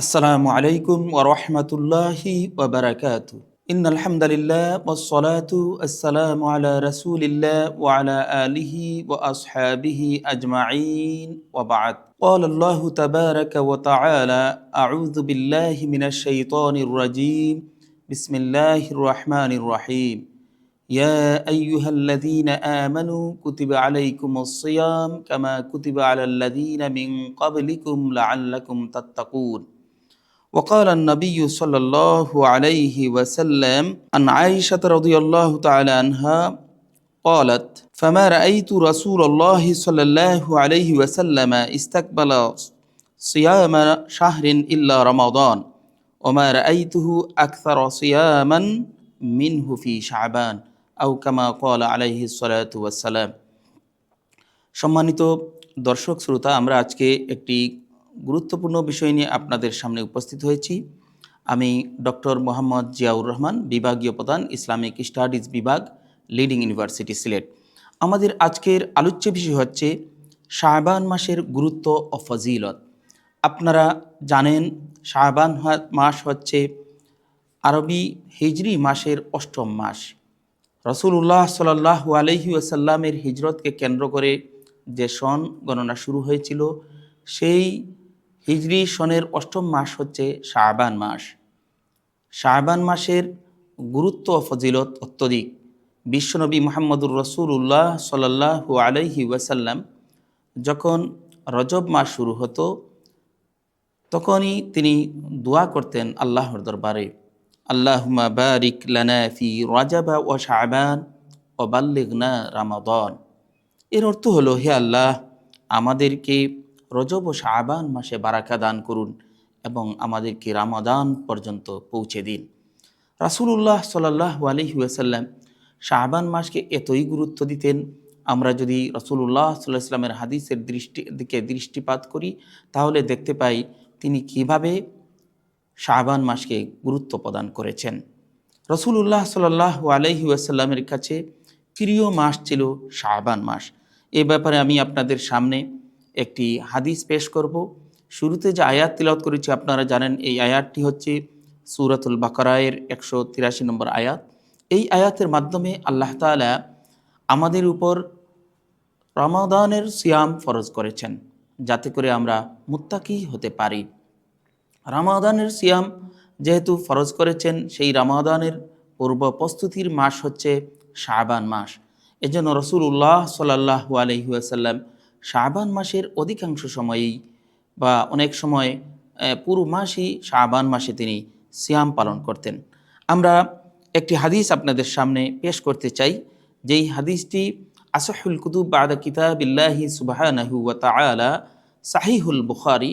السلام عليكم ورحمة الله وبركاته. إن الحمد لله والصلاة والسلام على رسول الله وعلى آله وأصحابه أجمعين. وبعد. قال الله تبارك وتعالى أعوذ بالله من الشيطان الرجيم. بسم الله الرحمن الرحيم. يا أيها الذين آمنوا كتب عليكم الصيام كما كتب على الذين من قبلكم لعلكم تتقون. وقال النبي صلى الله عليه وسلم عن عائشة رضي الله تعالى عنها قالت فما رأيت رسول الله صلى الله عليه وسلم استقبل صيام شهر إلا رمضان وما رأيته أكثر صياما منه في شعبان أو كما قال عليه الصلاة والسلام সম্মানিত দর্শক শ্রোতা আমরা আজকে একটি গুরুত্বপূর্ণ বিষয় নিয়ে আপনাদের সামনে উপস্থিত হয়েছি। আমি ডক্টর মোহাম্মদ জিয়াউর রহমান, বিভাগীয় প্রধান, ইসলামিক স্টাডিজ বিভাগ, লিডিং ইউনিভার্সিটি, সিলেট। আমাদের আজকের আলোচ্য বিষয় হচ্ছে শাহবান মাসের গুরুত্ব ও ফজিলত। আপনারা জানেন শাহবান মাস হচ্ছে আরবি হিজরি মাসের অষ্টম মাস। রসুল্লাহ সাল্লাহ আলহি আসাল্লামের হিজরতকে কেন্দ্র করে যে সন গণনা শুরু হয়েছিল, সেই হিজরি সনের অষ্টম মাস হচ্ছে শাহবান মাস। শাহবান মাসের গুরুত্ব ও ফজিলত অত্যধিক। বিশ্বনবী মোহাম্মদুর রসুল্লাহ সাল্লাহু আলহি ওয়াসাল্লাম যখন রজব মাস শুরু হতো, তখনই তিনি দোয়া করতেন আল্লাহর দরবারে আল্লাহুমা বারিক লানা ফি রাজাবা ও শাহবান ও বাল্লিগনা রামাদন। এর অর্থ হলো, হে আল্লাহ, আমাদেরকে রজব ও শাহবান মাসে বারাকা দান করুন এবং আমাদেরকে রামাদান পর্যন্ত পৌঁছে দিন। রাসুলুল্লাহ সাল্লাহ আলহি ওয়াসাল্লাম শাহবান মাসকে এতই গুরুত্ব দিতেন, আমরা যদি রসুল্লাহ সাল্লাহ ইসলামের হাদিসের দৃষ্টি, দিকে দৃষ্টিপাত করি, তাহলে দেখতে পাই তিনি কীভাবে শাহবান মাসকে গুরুত্ব প্রদান করেছেন। রসুল্লাহ সাল্লাহ আলহি ওয়াসাল্লামের কাছে প্রিয় মাস ছিল শাহবান মাস। এ ব্যাপারে আমি আপনাদের সামনে একটি হাদিস পেশ করব। শুরুতে যে আয়াত তিলত করেছি, আপনারা জানেন এই আয়াতটি হচ্ছে সুরাতুল বাকরায়ের একশো তিরাশি নম্বর আয়াত। এই আয়াতের মাধ্যমে আল্লাহ তাআলা আমাদের উপর রমাদানের সিয়াম ফরজ করেছেন, যাতে করে আমরা মুত্তাকি হতে পারি। রামাদানের সিয়াম যেহেতু ফরজ করেছেন, সেই রামাদানের পূর্ব প্রস্তুতির মাস হচ্ছে শাবান মাস। এজন্য রসুল্লাহ সাল্লাহ আলহিউসাল্লাম শাবান মাসের অধিকাংশ সময়েই বা অনেক সময় পুরো মাসই শাবান মাসে তিনি সিয়াম পালন করতেন। আমরা একটি হাদিস আপনাদের সামনে পেশ করতে চাই। যেই হাদিসটি আসহুল কুতুব বাদা কিতাবিল্লাহি তাআলা সাহিহুল বুখারী,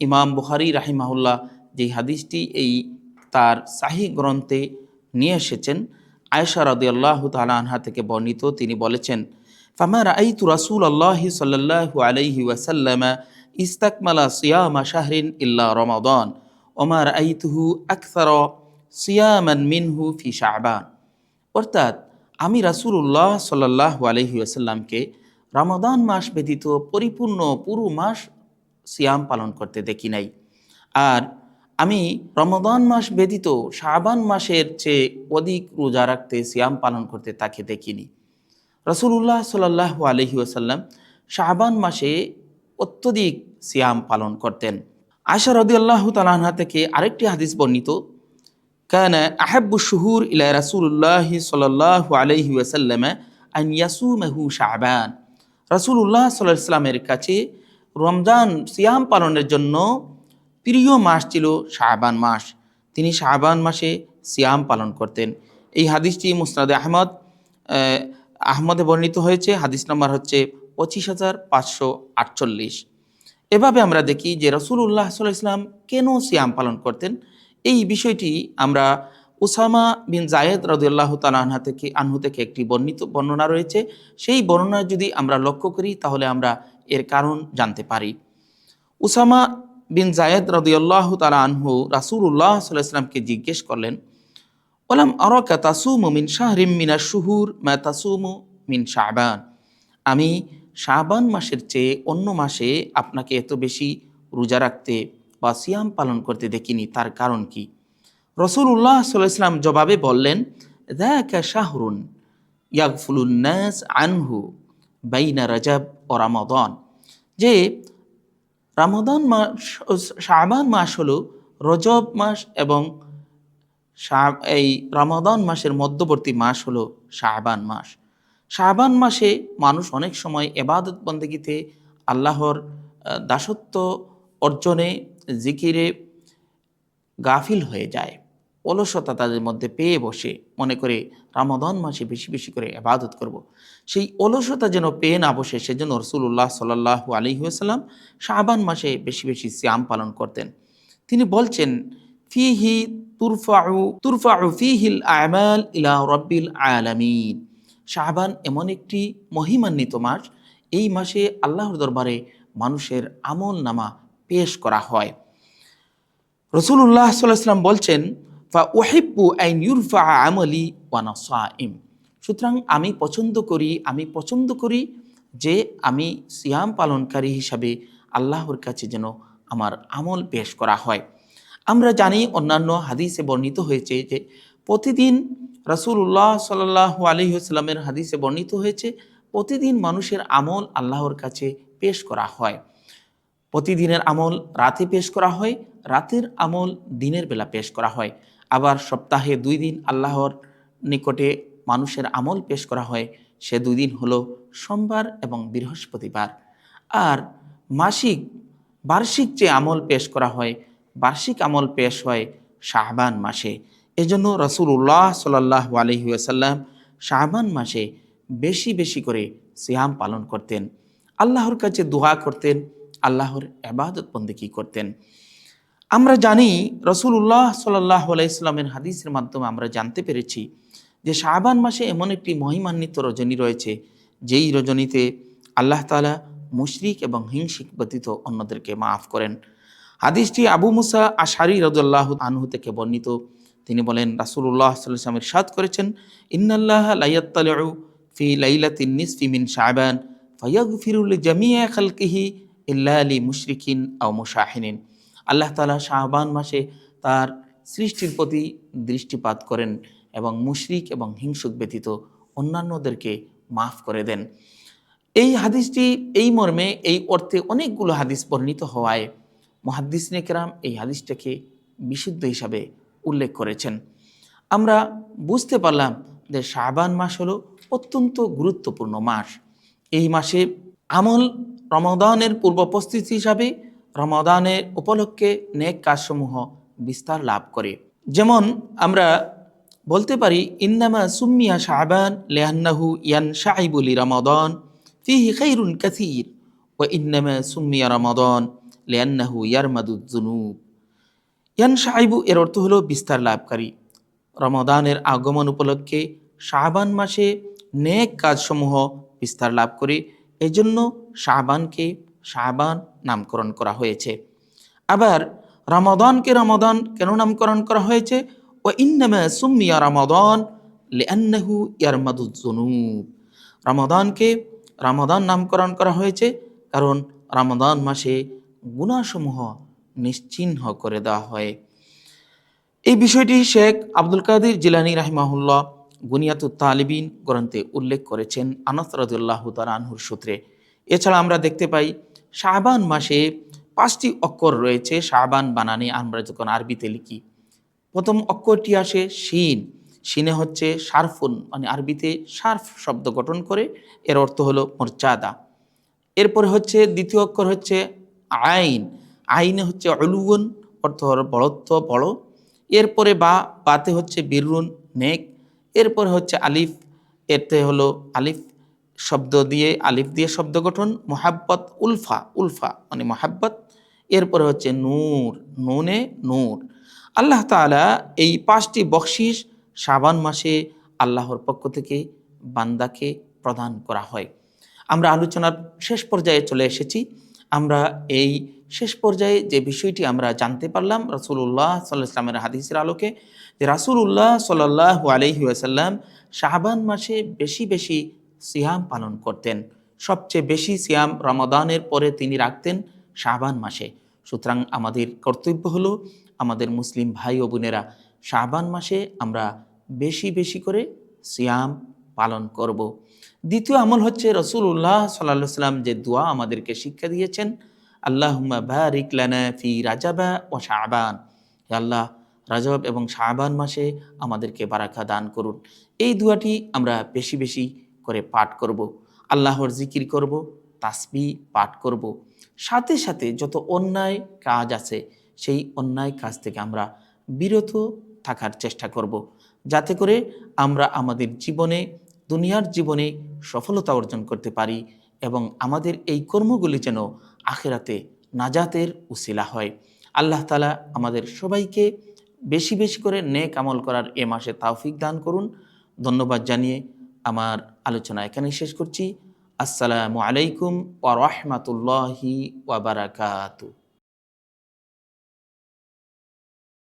ইমাম বুখারি রাহিমাহুল্লাহ যেই হাদিসটি এই তার সাহি গ্রন্থে নিয়ে এসেছেন। রদি আল্লাহ তালা আনহা থেকে বর্ণিত তিনি বলেছেন ফামা রাআইতু রাসূল আল্লাহ সাল্লাল্লাহু আলাইহি ওয়াসাল্লাম ইস্তাকমালা সিয়ামা শাহরিন ইল্লা রমাদান ওমা রাআইতুহু আকসার সিয়ামান মিনহু ফি শাবান। অর্থাৎ আমি রাসূলুল্লাহ সাল্লাল্লাহু আলাইহি ওয়াসাল্লামকে রমাদান মাস ব্যতীত পরিপূর্ণ পুরো মাস সিয়াম পালন করতে দেখি নাই। আর আমি রমদান মাস ব্যতীত শাবান মাসের চেয়ে অধিক রোজা রাখতে সিয়াম পালন করতে তাকে দেখিনি। রসুল্লাহ সাল্লাহ আলহি ওসাল্লাম শাহবান মাসে অত্যধিক সিয়াম পালন করতেন। আশা রদি আল্লাহ তালাহা থেকে আরেকটি হাদিস বর্ণিত, কেন আহাব্বু শুহুর ইলা রসুল্লাহ সাল্লাহ আলহি আইন ইয়াসু মেহু শাহবান রসুল্লাহ উল্লাহ ইসলামের কাছে রমজান সিয়াম পালনের জন্য প্রিয় মাস ছিল শাহবান মাস। তিনি শাহবান মাসে সিয়াম পালন করতেন। এই হাদিসটি মুসনাদ আহমদ আহমদে বর্ণিত হয়েছে, হাদিস নম্বর হচ্ছে পঁচিশ হাজার পাঁচশো আটচল্লিশ। এভাবে আমরা দেখি যে রসুল্লাহ সাল্লাহ ইসলাম কেন সিয়াম পালন করতেন? এই বিষয়টি আমরা উসামা বিন জায়েদ রদুল্লাহ তালাহা থেকে, আনহু থেকে একটি বর্ণিত বর্ণনা রয়েছে। সেই বর্ণনা যদি আমরা লক্ষ্য করি, তাহলে আমরা এর কারণ জানতে পারি। উসামা বিন জায়েদ রদিয়াল্লাহ তালা আনহু রাসুল্লাহ সাল্লাহ ইসলামকে জিজ্ঞেস করলেন ওলাম আরকা তাসুমু মিন শাহরিম মিনা শুহুর মা তাসুমু মিন শাহবান আমি শাহবান মাসের চেয়ে অন্য মাসে আপনাকে এত বেশি রোজা রাখতে বা সিয়াম পালন করতে দেখিনি, তার কারণ কি? রসুল্লাহ সাল্লাম জবাবে বললেন দ্যাকা শাহরুন ইয়াকফুলুন্নাস আনহু বাইনা রাজাব ও রামাদন। যে রামাদান মাস, শাবান মাস হলো রজব মাস এবং এই রমাদান মাসের মধ্যবর্তী মাস হলো শাহবান মাস। শাহবান মাসে মানুষ অনেক সময় এবাদত বন্দেগীতে আল্লাহর দাসত্ব অর্জনে জিকিরে গাফিল হয়ে যায়। অলসতা তাদের মধ্যে পেয়ে বসে। মনে করে রামাদান মাসে বেশি বেশি করে আবাদত করব। সেই অলসতা যেন পেয়ে না বসে সেজন্য রসুল্লাহ সাল্লাহ আলী আলহিহাসাল্লাম শাহবান মাসে বেশি বেশি সিয়াম পালন করতেন। তিনি বলছেন ফিহি তুরফাউ ফিহিল আমাল ইলা রব্বিল আলামিন। শাহবান এমন একটি মহিমান্বিত মাস, এই মাসে আল্লাহর দরবারে মানুষের আমল নামা পেশ করা হয়। রসুল্লাহ সাল্লাম বলছেন, ফা ওহিব্বু আইন ইউরফা আমলি ওয়ানা সুতরাং আমি পছন্দ করি, আমি পছন্দ করি যে আমি সিয়াম পালনকারী হিসাবে আল্লাহর কাছে যেন আমার আমল পেশ করা হয়। আমরা জানি অন্যান্য হাদিসে বর্ণিত হয়েছে যে প্রতিদিন রাসূলুল্লাহ সাল্লাহ আলহিহাস্লামের হাদিসে বর্ণিত হয়েছে, প্রতিদিন মানুষের আমল আল্লাহর কাছে পেশ করা হয়। প্রতিদিনের আমল রাতে পেশ করা হয়, রাতের আমল দিনের বেলা পেশ করা হয়। আবার সপ্তাহে দুই দিন আল্লাহর নিকটে মানুষের আমল পেশ করা হয়, সে দুই দিন হলো সোমবার এবং বৃহস্পতিবার। আর মাসিক, বার্ষিক যে আমল পেশ করা হয় বার্ষিক আমল পেশ হয় শাহবান মাসে। এজন্য রসুল্লাহ সাল্লাহ আলহিউসাল্লাম শাহবান মাসে বেশি বেশি করে সিয়াম পালন করতেন। আল্লাহর কাছে দোয়া করতেন, আল্লাহর এবাদত বন্দিকি করতেন। আমরা জানি রসুল্লাহ সাল্লাহ আলাইস্লামের হাদিসের মাধ্যমে আমরা জানতে পেরেছি যে শাহবান মাসে এমন একটি মহিমান্বিত রজনী রয়েছে, যেই রজনীতে আল্লাহ তালা মুশরিক এবং হিংসিক ব্যতীত অন্যদেরকে মাফ করেন। হাদিসটি আবু মুসা আশারি রদুল্লাহ আনহু থেকে বর্ণিত। তিনি বলেন রাসুল্লাহ সাল্লামের সাদ করেছেন, ইন্নাল্লাহ লাইয়াত্তালু ফি লাইলাতিন নিসফি মিন শাবান ফায়াগফিরুল জামিয়া খালকিহি ইল্লা আলী মুশরিকিন আও মুশাহিনিন। আল্লাহ তালা শাহবান মাসে তার সৃষ্টির প্রতি দৃষ্টিপাত করেন এবং মুশরিক এবং হিংসুক ব্যতীত অন্যান্যদেরকে মাফ করে দেন। এই হাদিসটি এই মর্মে, এই অর্থে অনেকগুলো হাদিস বর্ণিত হওয়ায় মহাদ্দিস নেকরাম এই হাদিসটাকে বিশুদ্ধ হিসাবে উল্লেখ করেছেন। আমরা বুঝতে পারলাম যে শাহবান মাস হলো অত্যন্ত গুরুত্বপূর্ণ মাস। এই মাসে আমল রমাদানের পূর্ব হিসাবে রমাদানের উপলক্ষে নেক কাজসমূহ বিস্তার লাভ করে। যেমন আমরা বলতে পারি, ইন্নামা সুম্মিয়া শাহবান লেহান্নাহু ইয়ান শাহিবুলি রমাদান ফিহি খৈরুন কাসির ও ইন্নামা সুম্মিয়া রমাদান। লেহান্নাহু ইয়ারমাদুজুনুব ইয়ান সাহেবু এর অর্থ হলো বিস্তার লাভকারী। রমাদানের আগমন উপলক্ষে শাহবান মাসে নেক কাজসমূহ বিস্তার লাভ করে, এজন্য শাহবানকে শাহবান নামকরণ করা হয়েছে। আবার রমাদানকে রমাদান কেন নামকরণ করা হয়েছে? ও ইন্নামা সুম্মিয়া রমাদান লিআন্নাহু ইয়ারমাদুজুনুব রমাদানকে রমাদান নামকরণ করা হয়েছে কারণ রমাদান মাসে গুণাসমূহ নিশ্চিহ্ন করে দেওয়া হয়। এই বিষয়টি শেখ আব্দুল কাদির জিলানি রাহিমাহুল্লাহ গুনিয়াতুত তালিবিন গ্রন্থে উল্লেখ করেছেন আনাস রাজুল্লাহ আনহুর সূত্রে। এছাড়া আমরা দেখতে পাই শাহবান মাসে পাঁচটি অক্ষর রয়েছে শাহবান বানানে আমরা যখন আরবিতে লিখি। প্রথম অক্ষরটি আসে শিন। শিনে হচ্ছে সারফুন মানে আরবিতে সার্ফ শব্দ গঠন করে, এর অর্থ হলো মর্যাদা এরপরে হচ্ছে, দ্বিতীয় অক্ষর হচ্ছে আইন। আইনে হচ্ছে অলুগুন অর্থ বড়ত্ব বড় এরপরে বা, বাতে হচ্ছে বীরুন, নেক। এরপরে হচ্ছে আলিফ, এতে হলো আলিফ শব্দ দিয়ে, আলিফ দিয়ে শব্দ গঠন, মোহাব্বত, উলফা উলফা মানে মোহাব্বত। এরপরে হচ্ছে নূর, নুনে নূর। আল্লাহ তাআলা এই পাঁচটি বকশিস শাবান মাসে আল্লাহর পক্ষ থেকে বান্দাকে প্রদান করা হয়। আমরা আলোচনার শেষ পর্যায়ে চলে এসেছি। আমরা এই শেষ পর্যায়ে যে বিষয়টি আমরা জানতে পারলাম, রাসূলুল্লাহ সাল্লাহ ইসলামের হাদিসের আলোকে, যে রাসূলুল্লাহ সাল্লাহ আলহি আসাল্লাম শাহবান মাসে বেশি বেশি সিয়াম পালন করতেন। সবচেয়ে বেশি সিয়াম রমাদানের পরে তিনি রাখতেন শাহবান মাসে। সুতরাং আমাদের কর্তব্য হলো, আমাদের মুসলিম ভাই ও বোনেরা শাহবান মাসে আমরা বেশি বেশি করে সিয়াম পালন করব। দ্বিতীয় আমল হচ্ছে রসুল্লাহ সাল্লাহ সাল্লাম যে দোয়া আমাদেরকে শিক্ষা দিয়েছেন আল্লাহ বারিক লানা ফি রাজাবা ও শাহবান আল্লাহ, রাজব এবং শাহবান মাসে আমাদেরকে বারাকা দান করুন এই দুয়াটি আমরা বেশি বেশি করে পাঠ করব। আল্লাহর জিকির করব তাসবি পাঠ করব। সাথে সাথে যত অন্যায় কাজ আছে, সেই অন্যায় কাজ থেকে আমরা বিরত থাকার চেষ্টা করব। যাতে করে আমরা আমাদের জীবনে দুনিয়ার জীবনে সফলতা অর্জন করতে পারি এবং আমাদের এই কর্মগুলি যেন আখেরাতে নাজাতের উসিলা হয়। আল্লাহ তালা আমাদের সবাইকে বেশি বেশি করে নেক আমল করার এ মাসে তাওফিক দান করুন। ধন্যবাদ জানিয়ে আমার আলোচনা এখানে শেষ করছি। আসসালামু আলাইকুম ওয়া রাহমাতুল্লাহি ওয়া